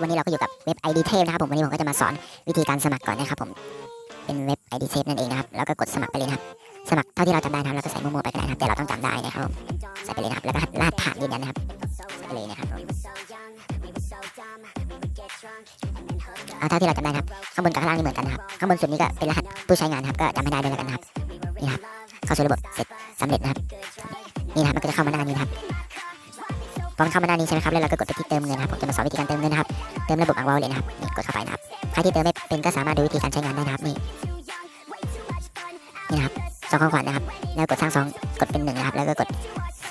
วัสดีครับวันนี้เราก็อยู่กับเว็บ ID t a p e นะครับผมวันนี้ผมก็จะมาสอนวิธีการสมัครก่อนนะครับผมเป็นเว็บ ID t a p e นั่นเองนะครับแล้วก็กดสมัครไปเลยนะครับสมัครเท่าที่เราจำได้นะครับแล้วก็ใส่มั่วๆไปก็ได้นะครับแต่เราต้องจำได้นะครับผมใส่ไปเลยนะครับแล้วก็รหัสผ่านยืนยันนะครับใส่ไปเลยนะครับผมเอาเท่าที่เราจำได้นะครับข้างบนกับข้างล่างนี่เหมือนกันนะครับข้างบนสุดนี้ก็เป็นรหัสผู้ใช้งานครับก็จำให้ได้ด้วยแล้วกันนะครับนี่ครับเข้าสู่ระบบเสร็จสำเร็จนะครับนี่นะครับมันก็จะเข้ามาหน้านี้ครับ พอนเข้ามาหน้านี้ใช่ไหมครับแล้วเราก็กดไปที่เติมเงินนะครับผมจะมาสอนวิธีการเติมเงินนะครับเติมระบบอังวอลเลยนะครับนี่กดเข้าไปนะครับใครที่เติมไม่เป็นก็สามารถดูวิธีการใช้งานได้นะครับนี่นี่นะครับซองของขวัญนะครับ แล้วกดสร้างซองกดเป็นหนึ่งนะครับ แล้วก็กด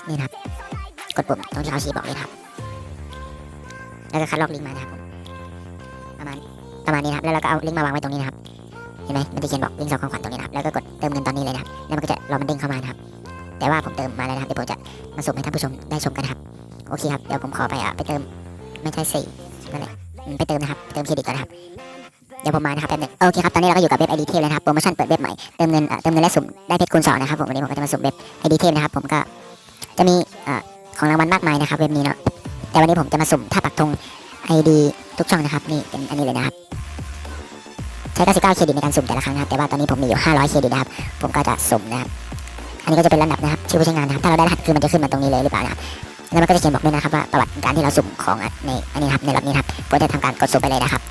นี่นะครับ กดปุ่มตรงที่เขาชี้บอกเลยครับ แล้วก็คัดลอกลิงก์มานะครับผมประมาณประมาณนี้นะครับแล้วเราก็เอาลิงก์มาวางไว้ตรงนี้นะครับเห็นไหมมันจะเขียนบอกลิงก์ซองของขวัญตรงนี้นะครับแล้วก็กดเติมเงินตอนนี้เลยนะครับแล้วมันก็จะรอมันเด้งเข้ามานะครับแต่ว่าผมเติมมาแล้วนะครับเดี๋ยวผมจะมาส่งให้ท่านผู้ชมได้ชมกันครับ อเคครับ เดี๋ยวผมขอไปอะไปเติมไม่ใช่สี่นั่นแหละไปเติมนะครับ เติมเครดิตก่อนนะครับ เดี๋ยวผมมานะครับแป๊บนึงโอเคครับ ตอนนี้เราก็อยู่กับเว็บ ID เทพเลยนะครับ โปรโมชั่นเปิดเว็บใหม่ เติมเงินเอ่อเติมเงินและสุ่มได้เพชรคูณสองนะครับผมวันนี้ผมก็จะมาสุ่มเว็บ ID เทพนะครับ ผมก็จะมีอ่อของรางวัลมากมายนะครับเว็บนี้เนาะ แต่วันนี้ผมจะมาสุ่มถ้าปักธง ID ทุกช่องนะครับนี่เป็นอันนี้เลยนะครับใช้99เครดิตในการสุ่มแต่ละครั้งนะครับแต่ว่าตอนนี้ผมมีอยู่ 500 เครดิตนะครับผมก็จะสุ่มนะครับอันนี้ก็จะเป็นลำดับนะครับชื่อผู้ใช้งานนะครับถ้าเราได้รหัสคือมันจะขึ้นมาตรงนี้เลยหรือเปล่านะครับ แล้วมันก็จะเขียนบอกด้วยนะครับว่าประวัติการที่เราสุ่มของในอันนี้ครับในล็อตนี้ครับผมจะทำการกดสุ่มไปเลยนะครับ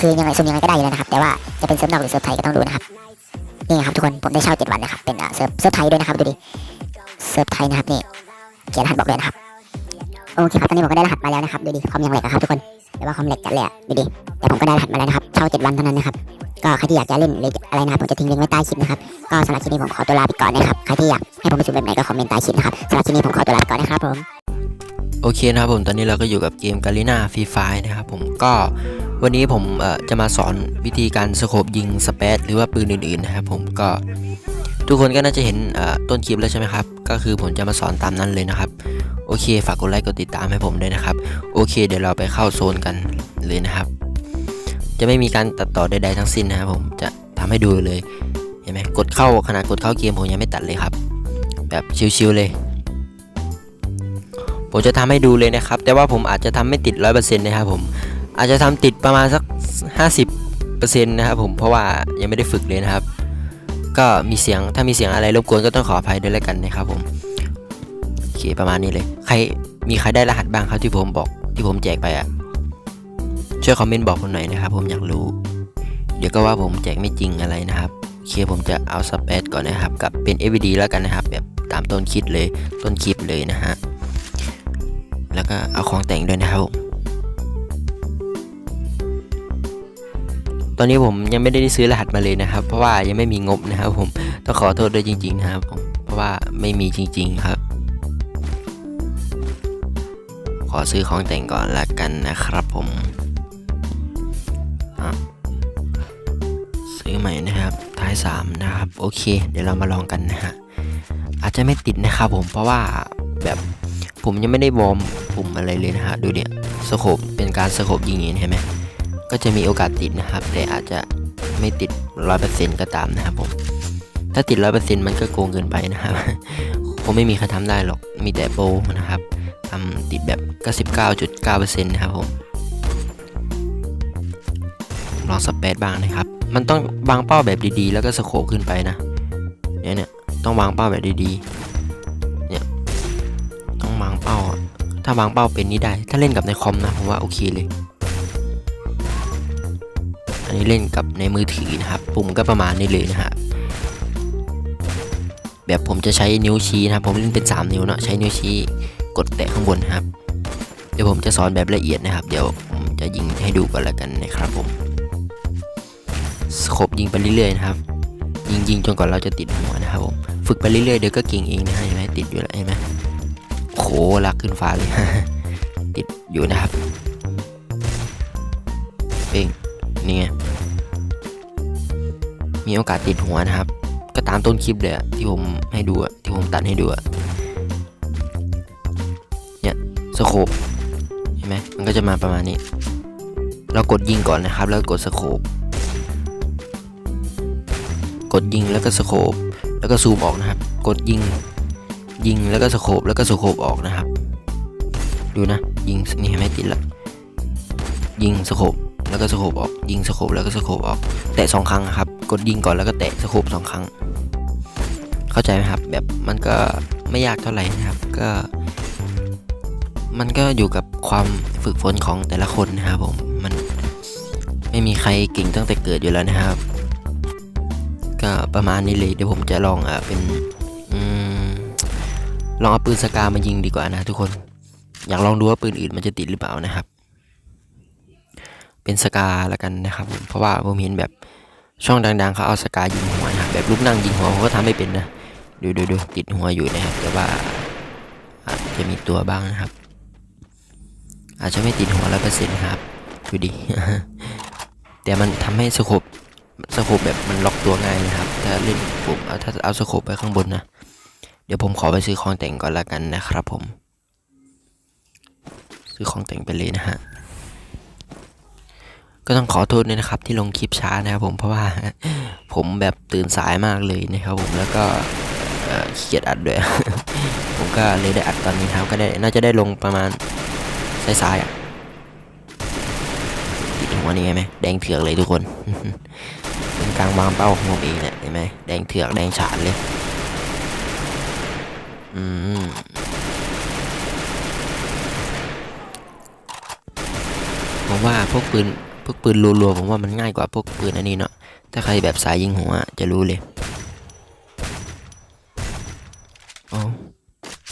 คือยังไงสุ่มยังไงก็ได้อยู่แล้วนะครับ แต่ว่าจะเป็นเซิร์ฟนอกหรือเซิร์ฟไทยก็ต้องดูนะครับนี่ครับทุกคนผมได้เช่าเจ็ดวันนะครับเป็นเซิร์ฟเซิร์ฟไทยด้วยนะครับดูดิเซิร์ฟไทยนะครับนี่เขียนรหัสบอกเลยนะครับโอเคครับตอนนี้ผมก็ได้รหัสมาแล้วนะครับดูดิคอมยังแหล็กครับทุกคนแต่ว่าคอมแหล็กจัดเลยดูดิแต่ผมก็ได้รหัสมาแล้วนะครับเช่าเจ็ดวันเท่านั้นนะครับก็ใครที่อยากจะเล่นหรืออะไรนะครับผมจะทิ้งลิงก์ไว้ใต้คลิปนะครับก็สำหรับคลิปนี้ผมขอตัวลาไปก่อนนะครับใครที่อยากให้ผมไปสุ่มแบบไหนก็คอมเมนต์ใต้คลิปนะครับสำหรับคลิปนี้ผมขอตัวลาไปก่อนนะครับผม โอเคนะครับผมตอนนี้เราก็อยู่กับเกม g a r ี n a Free Fire นะครับผมก็วันนี้ผมจะมาสอนวิธีการสโคบยิงสเปซหรือว่าปืนอื่นๆนะครับผมก็ทุกคนก็น่าจะเห็นต้นคลิปแล้วใช่ไหมครับ ก็คือผมจะมาสอนตามนั้นเลยนะครับ โอเคฝากกดไลค์กดติดตามให้ผมด้วยนะครับ โอเค เดี๋ยวเราไปเข้าโซนกันเลยนะครับ จะไม่มีการตัดต่อใดๆทั้งสิ้นนะครับผมจะทำให้ดูเลยเห็นไหมกดเข้าขนาดกดเข้าเกมผมยังไม่ตัดเลยครับ แบบชิวๆเลย ผมจะทำให้ดูเลยนะครับ แต่ว่าผมอาจจะทำไม่ติด 100%นะครับผมอาจจะทำติดประมาณสัก 50%นะครับผมเพราะว่ายังไม่ได้ฝึกเลยนะครับ ก็มีเสียงถ้ามีเสียงอะไรรบกวนก็ต้องขออภัยด้วยแล้วกันนะครับผมโอเคประมาณนี้เลย ใครมีใครได้รหัสบ้างครับที่ผมบอกที่ผมแจกไปอะช่วยคอมเมนต์บอกผมหน่อยนะครับ ผมอยากรู้ เดี๋ยวก็ว่าผมแจกไม่จริงอะไรนะครับโอเคผมจะเอาสเปซก่อนนะครับกับเป็น AVD แล้วกันนะครับ แบบตามต้นคิดเลยต้นคลิปเลยนะฮะ ก็เอาของแต่งด้วยนะครับผมตอนนี้ผมยังไม่ได้ซื้อรหัสมาเลยนะครับ เพราะว่ายังไม่มีงบนะครับ ผมต้องขอโทษด้วยจริง ๆ นะครับผมเพราะว่าไม่มีจริง ๆครับ ขอซื้อของแต่งก่อนละกันนะครับผมซื้อใหม่นะครับท้าย3นะครับโอเค เดี๋ยวเรามาลองกันนะฮะอาจจะไม่ติดนะครับผมเพราะว่าแบบ ผมยังไม่ได้วอร์มปุ่มอะไรเลยนะฮะดูเนี่ยสโคบเป็นการสโคบยิงอย่างนี้เห็นไหมก็จะมีโอกาสติดนะครับ แต่อาจจะไม่ติดร้อยเปอร์เซ็นต์ก็ตามนะครับผมถ้าติดร้อยเปอร์เซ็นต์มันก็โกงเกินไปนะครับคงไม่มีใครทำได้หรอกมีแต่โปรนะครับทำติดแบบ 99.9%นะครับผมลองสเปซบ้างนะครับ มันต้องวางเป้าแบบดีๆ แล้วก็สโคบขึ้นไปนะเนี่ยเนี่ยต้องวางเป้าแบบดีๆ ถ้าวางเป้าเป็นนี้ได้ ถ้าเล่นกับในคอมนะผมว่าโอเคเลย อันนี้เล่นกับในมือถือนะครับ ปุ่มก็ประมาณนี้เลยนะฮะ แบบผมจะใช้นิ้วชี้นะครับ ผมเล่นเป็น 3 นิ้วเนาะ ใช้นิ้วชี้กดแตะข้างบนครับ เดี๋ยวผมจะสอนแบบละเอียดนะครับ เดี๋ยวผมจะยิงให้ดูกันล้วกันนะครับผมสโคบยิงไปเรื่อยๆนะครับ ยิงยิงจนกว่าเราจะติดหัวนะครับผม ฝึกไปเรื่อยๆเดี๋ยวก็เก่งเองนะฮะเห็นไหมติดอยู่แล้วเห็นไหม โหลากขึ้นฟ้าเลย ติดอยู่นะครับเป้งนี่ไงมีโอกาสติดหัวนะครับ ก็ตามต้นคลิปเลยที่ผมให้ดูอะที่ผมตัดให้ดูอะเนี่ยสโคปเห็นไหมมันก็จะมาประมาณนี้ เรากดยิงก่อนนะครับ แล้วกดสโคปกดยิงแล้วก็สโคปแล้วก็ซูมออกนะครับ กดยิง ยิงแล้วก็สโคบแล้วก็สโคบออกนะครับ ดูนะ ยิงนี่ไม่ติดละยิงสโคบแล้วก็สโคบออก ยิงสโคบแล้วก็สโคบออก แตะสองครั้งครับ กดยิงก่อนแล้วก็แตะสโคบสองครั้ง เข้าใจไหมครับ แบบมันก็ไม่ยากเท่าไหร่นะครับ ก็ มันก็อยู่กับความฝึกฝนของแต่ละคนนะครับผม มันไม่มีใครเก่งตั้งแต่เกิดอยู่แล้วนะครับ ก็ประมาณนี้เลยเดี๋ยวผมจะลองอะเป็น ลองเอาปืนสกามายิงดีกว่านะทุกคน อยากลองดูว่าปืนอื่นมันจะติดหรือเปล่านะครับ เป็นสกาละกันนะครับผมเพราะว่าผมเห็นแบบช่องดังๆเขาเอาสกายิงหัวนะบแบบลูกนั่งยิงหัวผมก็ทำไม่เป็นนะดูดูดูติดหัวอยู่นะครับแต่ว่าอาจจะมีตัวบ้างนะครับ อาจจะไม่ติดหัวร้อยเปอร์เซ็นต์ครับดูดิแต่มันทำให้สโคปสโคปแบบมันล็อกตัวง่ายนะครับ ถ้าเล่นผมเอาถ้าเอาสโคปไปข้างบนนะ ดี๋ยวผมขอไปซื้อของแต่งก่อนละกันนะครับผม ซื้อของแต่งไปเลยนะฮะ ก็ต้องขอโทษด้วยนะครับ ที่ลงคลิปช้านะครับผมเพราะว่า ผมแบบตื่นสายมากเลยนะครับผมแล้วก็เอ่อขี้เกียจอัดด้วย ผมก็เลยได้อัดตอนนี้ครับก็ได้น่าจะได้ลงประมาณสายๆอะติดหัวนี่ไงไหมแดงเถือกเลยทุกคนเป็นกลางวางเป้าของผมเองเนี่ยเห็นไหมแดงเถือกแดงฉานเลย อืมผมว่าพวกปืนพวกปืนรัวๆผมว่ามันง่ายกว่าพวกปืนอันนี้เนาะถ้าใครแบบสายยิงหัวจะรู้เลยอ๋อ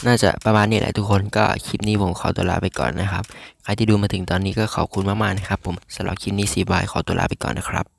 น่าจะประมาณนี้แหละทุกคนก็คลิปนี้ผมขอตัวลาไปก่อนนะครับ ใครที่ดูมาถึงตอนนี้ก็ขอบคุณมากๆนะครับ ผมสำหรับคลิปนี้ซีบายขอตัวลาไปก่อนนะครับ